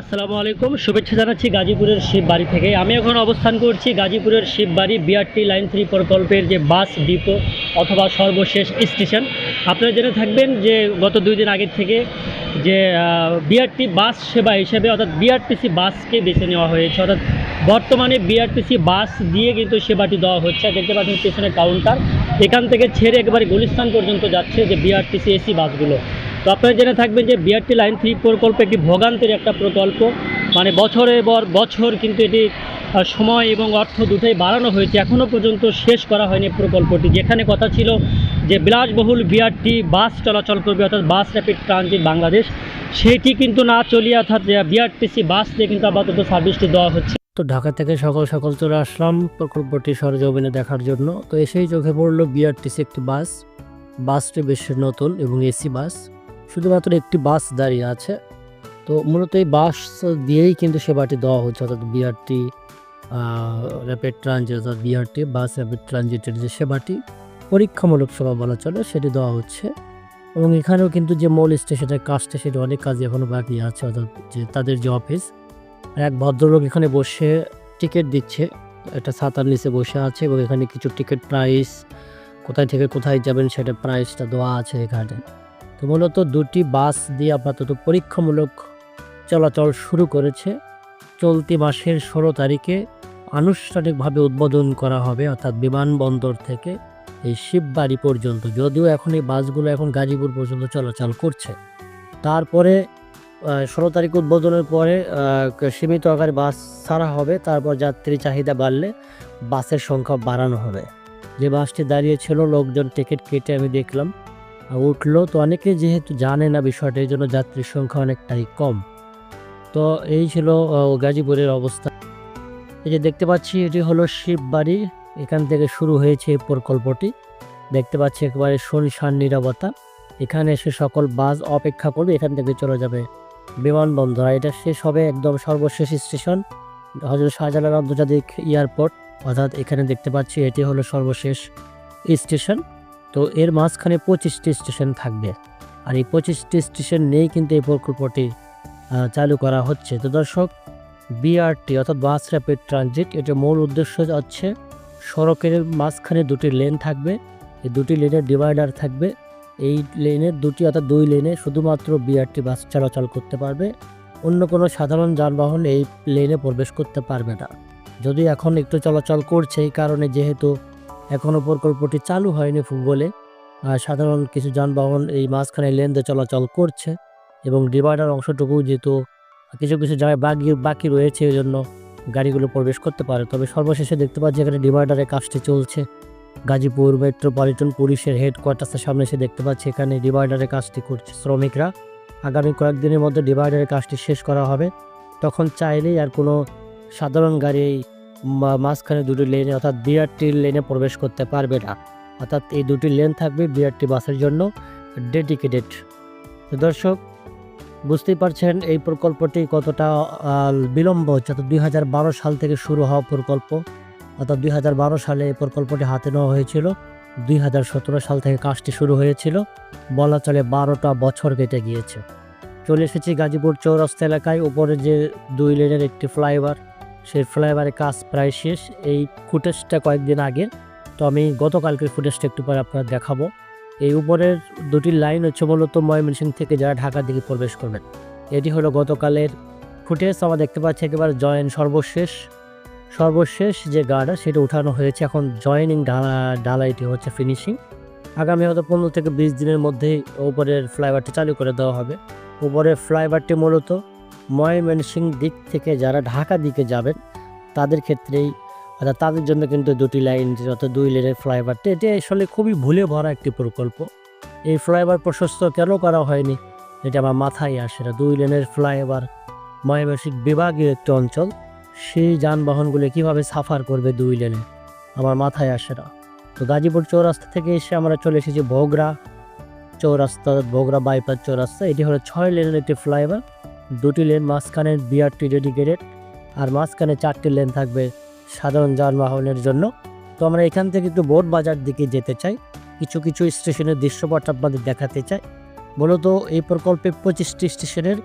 আসসালামু আলাইকুম, শুভেচ্ছা জানাচ্ছি গাজীপুরের শিববাড়ি থেকে। আমি এখন অবস্থান করছি গাজীপুরের শিববাড়ি বিআরটি লাইন থ্রি প্রকল্পের যে বাস, ডিপো অথবা সর্বশেষ স্টেশন। আপনারা জেনে থাকবেন যে গত দুই দিন আগের থেকে যে বিআরটি বাস সেবা হিসেবে অর্থাৎ বিআরটিসি বাসকে বেছে নেওয়া হয়েছে। অর্থাৎ বর্তমানে বিআরটিসি বাস দিয়ে কিন্তু সেবাটি দেওয়া হচ্ছে। দেখতে পাচ্ছেন পেছনে কাউন্টার এখান থেকে ছেড়ে একেবারে গুলিস্তান পর্যন্ত যাচ্ছে যে বিআরটিসি এসি বাসগুলো। তো আপনারা জেনে থাকবেন যে বিআরটি লাইন থ্রি প্রকল্প একটি ভোগান্তের একটা প্রকল্প। মানে বছরের পর বছর কিন্তু এটি সময় এবং অর্থ দুটোই বাড়ানো হয়েছে। এখনও পর্যন্ত শেষ করা হয়নি প্রকল্পটি। যেখানে কথা ছিল যে বিলাসবহুল বিআরটি বাস চলাচল করবে, অর্থাৎ বাস র্যাপিড ট্রানজিট বাংলাদেশ। সেটি কিন্তু না চলিয়ে অর্থাৎ বিআরটিসি বাস দিয়ে কিন্তু আপাতত সার্ভিসটি দেওয়া হচ্ছে। তো ঢাকা থেকে সকাল সকাল চলে আসলাম প্রকল্পটি সরজমিনে দেখার জন্য। তো এসেই চোখে পড়ল বিআরটিসি একটি বাস। বাসটি বেশ নতুন এবং এসি বাস। শুধুমাত্র একটি বাস দাঁড়িয়ে আছে। তো মূলত এই বাস দিয়েই কিন্তু সেবাটি দেওয়া হচ্ছে, অর্থাৎ বিআরটি র্যাপিড ট্রানজিট অর্থাৎ বিআরটি বাস র্যাপিড ট্রানজিটের যে সেবাটি, পরীক্ষামূলক সেবা বলা চলে, সেটি দেওয়া হচ্ছে। এবং এখানেও কিন্তু যে মূল স্টেশনের কাজটা, সেটা অনেক কাজ এখনও বাকি আছে, অর্থাৎ যে তাদের যে অফিস, এক ভদ্রলোক এখানে বসে টিকিট দিচ্ছে, একটা ছাতার নিচে বসে আছে এবং এখানে কিছু টিকিট প্রাইস, কোথায় থেকে কোথায় যাবেন, সেটা প্রাইসটা দেওয়া আছে এখানে। তো মূলত দুটি বাস দিয়ে আপাতত পরীক্ষামূলক চলাচল শুরু করেছে। চলতি মাসের ষোলো তারিখে আনুষ্ঠানিকভাবে উদ্বোধন করা হবে, অর্থাৎ বিমানবন্দর থেকে এই শিববাড়ি পর্যন্ত। যদিও এখন এই বাসগুলো এখন গাজীপুর পর্যন্ত চলাচল করছে। তারপরে ষোলো তারিখ উদ্বোধনের পরে সীমিত আকারে বাস ছাড়া হবে। তারপর যাত্রী চাহিদা বাড়লে বাসের সংখ্যা বাড়ানো হবে। যে বাসটি দাঁড়িয়ে ছিল, লোকজন টিকিট কেটে আমি দেখলাম উঠল তো অনেকে যেহেতু জানে না বিষয়টা, এই জন্য যাত্রীর সংখ্যা অনেকটাই কম। তো এই ছিল গাজীপুরের অবস্থা। এই যে দেখতে পাচ্ছি, এটি হলো শিববাড়ি। এখান থেকে শুরু হয়েছে এই প্রকল্পটি। দেখতে পাচ্ছি একেবারে শুনশান নিরাপত্তা। এখানে এসে সকল বাস অপেক্ষা করবে, এখান থেকে চলে যাবে বিমানবন্দর। এটা শেষ হবে একদম সর্বশেষ স্টেশন, হজরত শাহজালাল আন্তর্জাতিক এয়ারপোর্ট। অর্থাৎ এখানে দেখতে পাচ্ছি এটি হলো সর্বশেষ স্টেশন। তো এর মাঝখানে পঁচিশটি স্টেশন থাকবে। আর এই পঁচিশটি স্টেশন নেই কিন্তু এই প্রকল্পটি চালু করা হচ্ছে। তো দর্শক বিআরটি অর্থাৎ বাস র্যাপিড ট্রানজিট এটার মূল উদ্দেশ্য হচ্ছে সড়কের মাঝখানে দুটি লেন থাকবে। এই দুটি লেনের ডিভাইডার থাকবে। এই লেনের দুটি অর্থাৎ দুই লেনে শুধুমাত্র বিআরটি বাস চলাচল করতে পারবে। অন্য কোনো সাধারণ যানবাহন এই লেনে প্রবেশ করতে পারবে না। যদি এখন একটু চলাচল করছে, এই কারণে যেহেতু এখনও প্রকল্পটি চালু হয়নি বলে আহ, সাধারণ কিছু যানবাহন এই মাঝখানে লেন দিয়ে চলাচল করছে এবং ডিভাইডার অংশটুকু যেহেতু কিছু কিছু জায়গায় বাকি বাকি রয়েছে এই জন্য গাড়িগুলো প্রবেশ করতে পারে। তবে সর্বশেষে দেখতে পাচ্ছি এখানে ডিভাইডারের কাজটি চলছে। গাজীপুর মেট্রোপলিটন পুলিশের হেডকোয়ার্টার্সের সামনে এসে দেখতে পাচ্ছি এখানে ডিভাইডারের কাজটি করছে। শ্রমিকরা আগামী কয়েকদিনের মধ্যে ডিভাইডারের কাজটি শেষ করা হবে। তখন চাইলেই আর কোনো সাধারণ গাড়ি মাঝখানে দুটি লেনে অর্থাৎ বিআরটির লেনে প্রবেশ করতে পারবে না। অর্থাৎ এই দুটি লেন থাকবে বিআরটি বাসের জন্য ডেডিকেটেড দর্শক, বুঝতেই পারছেন এই প্রকল্পটি কতটা বিলম্ব হচ্ছে অর্থাৎ দুই হাজার বারো সাল থেকে শুরু হওয়া প্রকল্প। অর্থাৎ দুই হাজার বারো সালে এই প্রকল্পটি হাতে নেওয়া হয়েছিল। দুই হাজার সতেরো সাল থেকে কাজটি শুরু হয়েছিল। বলা চলে বারোটা বছর কেটে গিয়েছে। চলে এসেছি গাজীপুর চৌরাস্তা এলাকায়। উপরে যে দুই লেনের একটি ফ্লাইওভার সেই ফ্লাইওভারের কাজ প্রায় শেষ। এই ফুটেজটা কয়েকদিন আগে তো আমি গতকালকের ফুটেজটা একটু পরে আপনার দেখাবো। এই উপরের দুটি লাইন হচ্ছে মূলত ময়মনসিংহ থেকে যারা ঢাকার দিকে প্রবেশ করবেন। এটি হলো গতকালের ফুটেজ। আমরা দেখতে পাচ্ছি একেবারে জয়েন সর্বশেষ। সর্বশেষ যে গার্ডার সেটা উঠানো হয়েছে। এখন জয়েনিং ঢালা, ঢালাইটি হচ্ছে ফিনিশিং। আগামী হয়তো পনেরো থেকে বিশ দিনের মধ্যেই উপরের ফ্লাইওভারটি চালু করে দেওয়া হবে। উপরের ফ্লাইওভারটি মূলত ময়মনসিংহ দিক থেকে যারা ঢাকা দিকে যাবেন, তাদের ক্ষেত্রেই অর্থাৎ তাদের জন্য কিন্তু দুটি লাইন অর্থাৎ দুই লেনের ফ্লাইওভারটি এটি আসলে খুবই ভুলে ভরা একটি প্রকল্প। এই ফ্লাইওভার প্রশস্ত কেন করা হয়নি? এটা আমার মাথায় আসে না। দুই লেনের ফ্লাইওভার ময়মনসিংহ বিভাগীয় একটি অঞ্চল, সেই যানবাহনগুলো কীভাবে সাফার করবে দুই লেনে আমার মাথায় আসে না। তো গাজীপুর চৌরাস্তা থেকে এসে আমরা চলে এসেছি ভোগরা চৌরাস্তা ভোগরা বাইপাস চৌরাস্তা, এটি হলো ছয় লেনের একটি ফ্লাইওভার দুটি লেন মাঝখানে বিআরটি ডেডিকেটেড আর মাঝখানে চারটি লেন থাকবে সাধারণ যানবাহনের জন্য। তো আমরা এখান থেকে একটু বোট বাজার দিকে যেতে চাই। কিছু কিছু স্টেশনের দৃশ্যপট আপনাদের দেখাতে চাই। মূলত এই প্রকল্পে পঁচিশটি স্টেশনের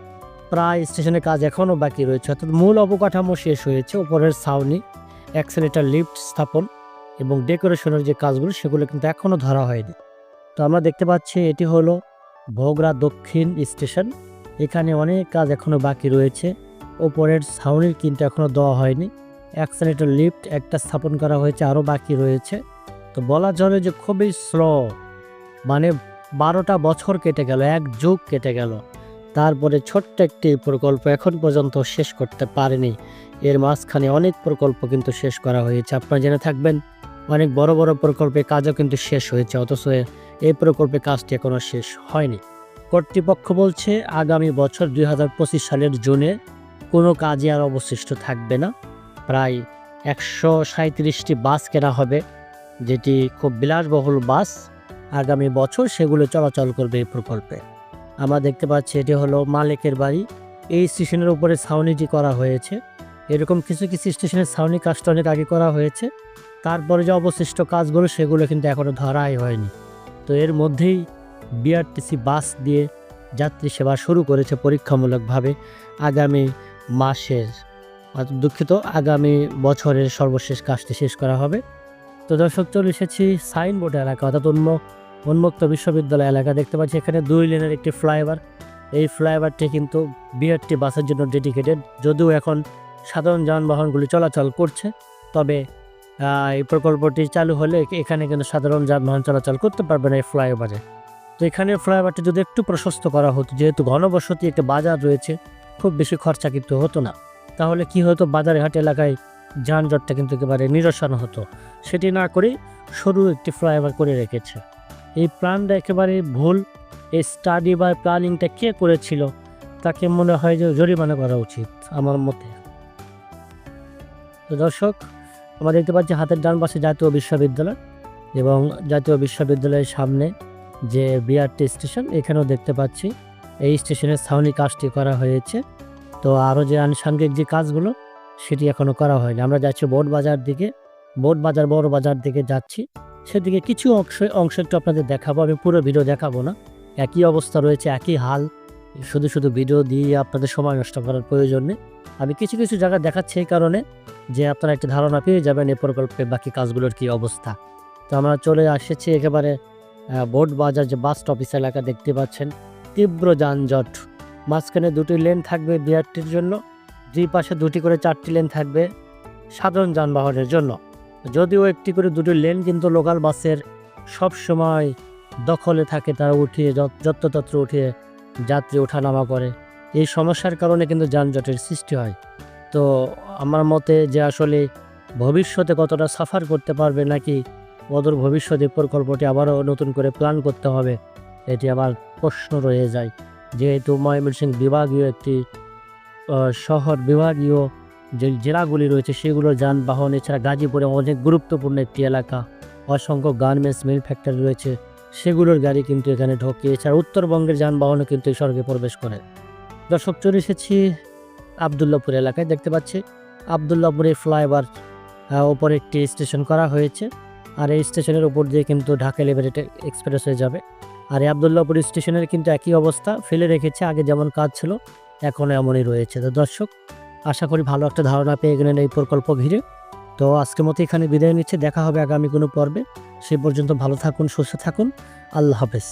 প্রায় স্টেশনের কাজ এখনও বাকি রয়েছে। অর্থাৎ মূল অবকাঠামো শেষ হয়েছে, উপরের ছাউনি, অ্যাক্সেলেটার লিফট স্থাপন এবং ডেকোরেশনের যে কাজগুলো সেগুলো কিন্তু এখনও ধরা হয়নি। তো আমরা দেখতে পাচ্ছি এটি হলো ভোগড়া দক্ষিণ স্টেশন। এখানে অনেক কাজ এখনও বাকি রয়েছে। ওপরের ছাউনির কিন্তু এখনও দেওয়া হয়নি। অ্যাক্সেলেটার লিফট একটা স্থাপন করা হয়েছে আরও বাকি রয়েছে। তো বলা চলে যে খুবই স্লো মানে বারোটা বছর কেটে গেল, এক যুগ কেটে গেল। তারপরে ছোট্ট একটি প্রকল্প এখন পর্যন্ত শেষ করতে পারেনি। এর মাঝখানে অনেক প্রকল্প কিন্তু শেষ করা হয়েছে। আপনারা জেনে থাকবেন, অনেক বড় বড় প্রকল্পে কাজও কিন্তু শেষ হয়েছে, অথচ এই প্রকল্পে কাজটি এখনও শেষ হয়নি। কর্তৃপক্ষ বলছে, আগামী বছর দুই হাজার পঁচিশ সালের জুনে কোনো কাজে আর অবশিষ্ট থাকবে না। প্রায় একশো সাঁত্রিশটি বাস কেনা হবে, যেটি খুব বিলাসবহুল বাস। আগামী বছর সেগুলো চলাচল করবে এই প্রকল্পে। আমরা দেখতে পাচ্ছি এটি হলো মালিকের বাড়ি। এই স্টেশনের উপরে ছাউনিটি করা হয়েছে। এরকম কিছু কিছু স্টেশনের ছাউনি কাজটা অনেক আগে করা হয়েছে। তারপরে যে অবশিষ্ট কাজগুলো সেগুলো কিন্তু এখনও ধরাই হয়নি। তো এর মধ্যেই বিআরটিসি বাস দিয়ে যাত্রী সেবা শুরু করেছে পরীক্ষামূলকভাবে আগামী মাসের দুঃখিত, আগামী বছরের সর্বশেষ কাজটি শেষ করা হবে। তো দর্শক, চলে এসেছি সাইনবোর্ড এলাকা, অর্থাৎ উন্ম, উন্মুক্ত বিশ্ববিদ্যালয় এলাকা। দেখতে পাচ্ছি এখানে দুই লেনের একটি ফ্লাইওভার। এই ফ্লাইওভারটি কিন্তু বিআরটি বাসের জন্য ডেডিকেটেড। যদিও এখন সাধারণ যানবাহনগুলি চলাচল করছে, তবে এই প্রকল্পটি চালু হলে এখানে কিন্তু সাধারণ যানবাহন চলাচল করতে পারবে না এই ফ্লাইওভারে। তো এখানে ফ্লাইওভারটি যদি একটু প্রশস্ত করা হতো, যেহেতু ঘনবসতি একটা বাজার রয়েছে, খুব বেশি খরচা কিন্তু হতো না। তাহলে কি হতো? বাজারে হাট এলাকায় যানজটটা কিন্তু একেবারে নিরসন হতো। সেটি না করেই সরু একটি ফ্লাইওভার করে রেখেছে। এই প্ল্যানটা একেবারে ভুল। এই স্টাডি বা প্ল্যানিংটা কে করেছিল, তাকে মনে হয় যে জরিমানা করা উচিত আমার মতে। তো দর্শক, আমরা দেখতে পাচ্ছি হাতের ডান পাশে জাতীয় বিশ্ববিদ্যালয় এবং জাতীয় বিশ্ববিদ্যালয়ের সামনে যে বিআরটি স্টেশন, এখানেও দেখতে পাচ্ছি। এই স্টেশনের ছাউনি কাজটি করা হয়েছে। তো আরও যে আনুষঙ্গিক যে কাজগুলো, সেটি এখনও করা হয়নি। আমরা যাচ্ছি বোট বাজার দিকে। বোট বাজার, বড় বাজার দিকে যাচ্ছি। সেদিকে কিছু অংশ অংশ একটু আপনাদের দেখাবো। আমি পুরো ভিডিও দেখাবো না। একই অবস্থা রয়েছে, একই হাল। শুধু শুধু ভিডিও দিয়ে আপনাদের সময় নষ্ট করার প্রয়োজন নেই। আমি কিছু কিছু জায়গা দেখাচ্ছি এই কারণে যে আপনারা একটা ধারণা পেয়ে যাবেন এই প্রকল্পে বাকি কাজগুলোর কি অবস্থা। তো আমরা চলে এসেছি একেবারে বোট বাজার যে বাস অফিস এলাকা দেখতে পাচ্ছেন, তীব্র যানজট। মাঝখানে দুটি লেন থাকবে বিআরটির জন্য, দুই পাশে দুটি করে চারটি লেন থাকবে সাধারণ যানবাহনের জন্য। যদিও একটি করে দুটি লেন কিন্তু লোকাল বাসের সব সময় দখলে থাকে, তারা উঠিয়ে যত- যত্রতত্র উঠিয়ে যাত্রী ওঠানামা করে। এই সমস্যার কারণে কিন্তু যানজটের সৃষ্টি হয়। তো আমার মতে যে আসলে ভবিষ্যতে কতটা সাফার করতে পারবে নাকি অদূর ভবিষ্যতে প্রকল্পটি আবারও নতুন করে প্ল্যান করতে হবে। এটি আমার প্রশ্ন রয়ে যায়। যেহেতু ময়মনসিংহ বিভাগীয় একটি শহর বিভাগীয় যে জেলাগুলি রয়েছে সেগুলোর যানবাহন, এছাড়া গাজীপুরে অনেক গুরুত্বপূর্ণ একটি এলাকা, অসংখ্য গার্মেন্টস মিল ফ্যাক্টরি রয়েছে, সেগুলোর গাড়ি কিন্তু এখানে ঢোকে। এছাড়া উত্তরবঙ্গের যানবাহনও কিন্তু এই সড়কে প্রবেশ করে। দর্শক, চলে এসেছি আবদুল্লাপুর এলাকায়। দেখতে পাচ্ছি, আবদুল্লাপুরে ফ্লাইওভার ওপরে একটি স্টেশন করা হয়েছে। আর এই স্টেশনের উপর দিয়ে কিন্তু ঢাকা এলিভেটেড এক্সপ্রেস হয়ে যাবে। আর এই আবদুল্লাপুর স্টেশনের কিন্তু একই অবস্থা, ফেলে রেখেছে, আগে যেমন কাজ ছিল, এখন এমনই রয়েছে। তো দর্শক, আশা করি ভালো একটা ধারণা পেয়ে গেলেন এই প্রকল্প ঘিরে। তো আজকের মতো এখানে বিদায় নিচ্ছে, দেখা হবে আগামী কোনো পর্বে। সে পর্যন্ত ভালো থাকুন, সুস্থ থাকুন। আল্লাহ হাফেজ।